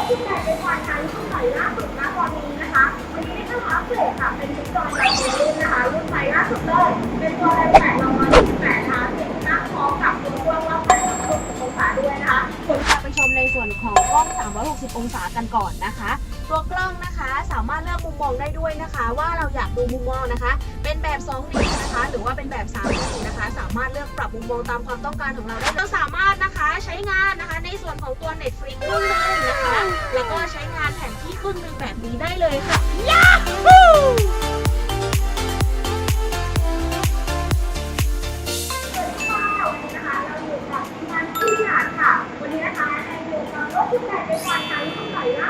ถที่ใหญ่เป็นควายไทยรุ่นใหม่ล่าสุดนะตอนนี้นะคะวันนี้ได้เข้ามาอัปเดตค่ะเป็นชุดจอดาวรุ่นนะคะรุ่นใหม่ล่าสุดเลยเป็นตัวแรงแปดลงมา28 ในส่วนของกล้อง 360 องศากันก่อนนะคะ ตัวกล้องนะคะสามารถเลือกมุมมองได้ด้วยนะคะ ว่าเราอยากดูมุมมองนะคะ เป็นแบบ 2D นะคะ หรือว่าเป็นแบบ 3D นะคะ สามารถเลือกปรับมุมมองตามความต้องการของเราได้เราสามารถนะคะใช้งานนะคะ ในส่วนของตัว Netflix ครึ่งหนึงนะคะ แล้วก็ใช้งานแผนที่ครึ่งหนึงแบบนี้ได้เลยค่ะ ของรถที่ใหญ่เป็นควายไทยรุ่นใหม่ล่าส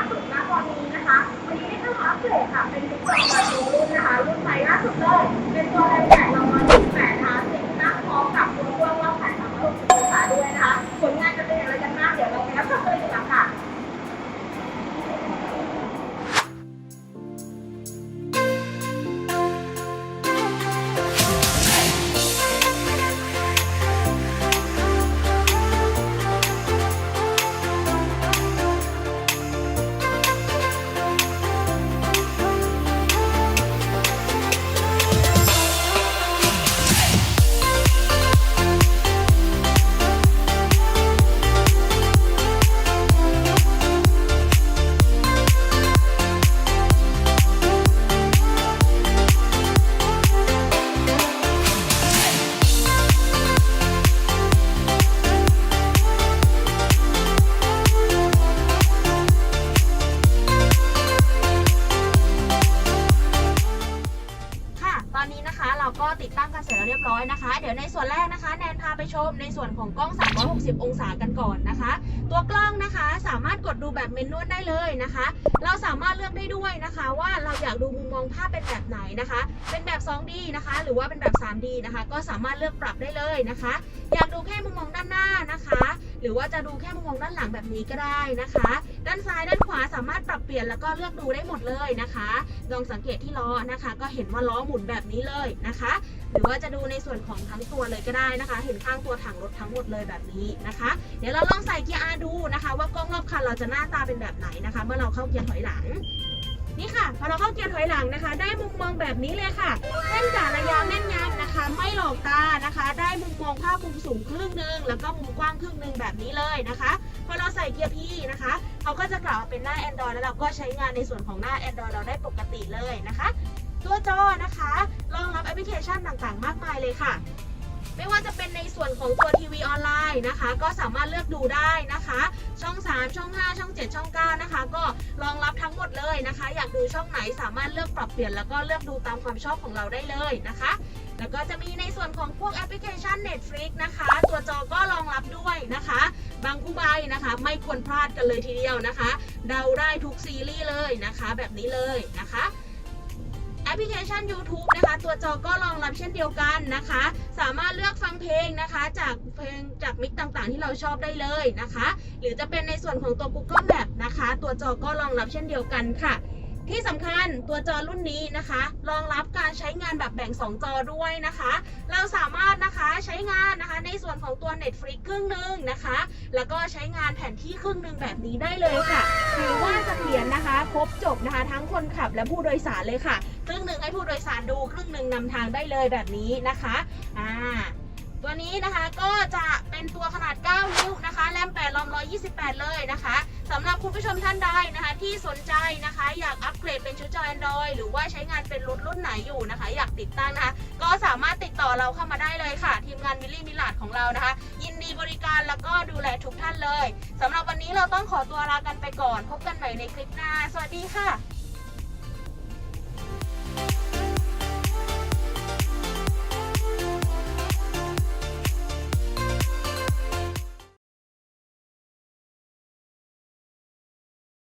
ุดนะ อนนี้นะคะ เราก็ติดตั้งกันเสร็จแล้วเรียบร้อยนะคะ เดี๋ยวในส่วนแรกนะคะ แนนพาไปชมในส่วนของกล้อง 360 องศากันก่อนนะคะ ตัวกล้องนะคะสามารถกดดูแบบเมนนวลได้เลยนะคะ เราสามารถเลือกได้ด้วยนะคะ ว่าเราอยากดูมุมมองภาพเป็นแบบไหนนะคะ เป็นแบบ 2D นะคะ หรือว่าเป็นแบบ 3D นะคะ ก็สามารถเลือกปรับได้เลยนะคะ อยากดูแค่มุมมองด้านหน้านะคะ หรือว่าจะดูแค่มุมมองด้านหลังแบบนี้ก็ได้นะคะ ด้านซ้ายด้านขวาสามารถปรับเปลี่ยนแล้วก็เลือกดูได้หมดเลยนะคะ ลองสังเกตที่ล้อนะคะ ก็เห็นว่าล้อหมุนแบบนี้เลยนะคะ หรือว่าจะดูในส่วนของทั้งตัวเลยก็ได้นะคะ เห็นข้างตัวถังรถทั้งหมดเลยแบบนี้นะคะ เดี๋ยวเราลองใส่เกียร์ R ดูนะคะ ว่ากล้องรอบคันเราจะหน้าตาเป็นแบบไหนนะคะ เมื่อเราเข้าเกียร์ถอยหลังนี่ค่ะพอเราเข้าเกียร์ถอยหลังนะคะ ได้มุมมองแบบนี้เลยค่ะเส้นจ่าระยะแม่นยำนะคะ ไม่หลอกตานะคะ ได้มุมมองภาพมุมสูงครึ่งหนึ่งแล้วก็มุมกว้างครึ่งหนึ่งแบบนี้เลยนะคะพอเราใส่เกียร์ P นะคะเขาก็จะกลับมาเป็นหน้า Android แล้วเราก็ใช้งานในส่วนของหน้า Android เราได้ปกติเลยนะคะ ตัวจอนะคะรองรับแอปพลิเคชันต่างๆ มากมายเลยค่ะ ไม่ว่าจะเป็นในส่วนของตัวทีวีออนไลน์นะคะ ก็สามารถเลือกดูได้นะคะ ช่อง 3 ช่อง 5 ช่อง 7 ช่อง 9 นะคะ ก็รองรับทั้งหมดเลยนะคะ อยากดูช่องไหนสามารถเลือกปรับเปลี่ยนแล้วก็เลือกดูตามความชอบของเราได้เลยนะคะแล้วก็จะมีในส่วนของพวกแอปพลิเคชัน Netflix นะคะ ตัวจอก็รองรับด้วยนะคะ บางคู่ใบนะคะ ไม่ควรพลาดกันเลยทีเดียวนะคะ เดาได้ทุกซีรีส์เลยนะคะ แบบนี้เลยนะคะ อปพลิเคชัน YouTube นะคะ ตัวจอก็รองรับเช่นเดียวกันนะคะ สามารถเลือกฟังเพลงนะคะ จากเพลงจากมิกต่างๆ ที่เราชอบได้เลยนะคะ หรือจะเป็นในส่วนของตัว Google Map นะคะ ตัวจอก็รองรับเช่นเดียวกันค่ะ ที่สำคัญตัวจอรุ่นนี้นะคะ รองรับการใช้งานแบบแบ่ง 2 จอด้วยนะคะ เราสามารถนะคะใช้งานนะคะในส่วนของตัว Netflix ครึ่งหนึ่งนะคะ แล้วก็ใช้งานแผนที่ครึ่งหนึ่งแบบนี้ได้เลยค่ะถือว่าเสถียรนะคะ ครบจบนะคะ ทั้งคนขับและผู้โดยสารเลยค่ะ ครึ่งหนึ่งให้ผู้โดยสารดูครึ่งหนึ่งนำทางได้เลยแบบนี้นะคะอ่าตัวนี้นะคะก็จะเป็นตัวขนาด 9 นิ้วนะคะแรม 128 เลยนะคะสำหรับคุณผู้ชมท่านใดนะคะที่สนใจนะคะ อยากอัปเกรดเป็นชุดจอ Android หรือว่าใช้งานเป็นรถรุ่นไหนอยู่นะคะ อยากติดตั้งนะคะ ก็สามารถติดต่อเราเข้ามาได้เลยค่ะ ทีมงานวิลลี่มิลาดของเรานะคะ ยินดีบริการแล้วก็ดูแลทุกท่านเลยสำหรับวันนี้เราต้องขอตัวลากันไปก่อน พบกันใหม่ในคลิปหน้า สวัสดีค่ะ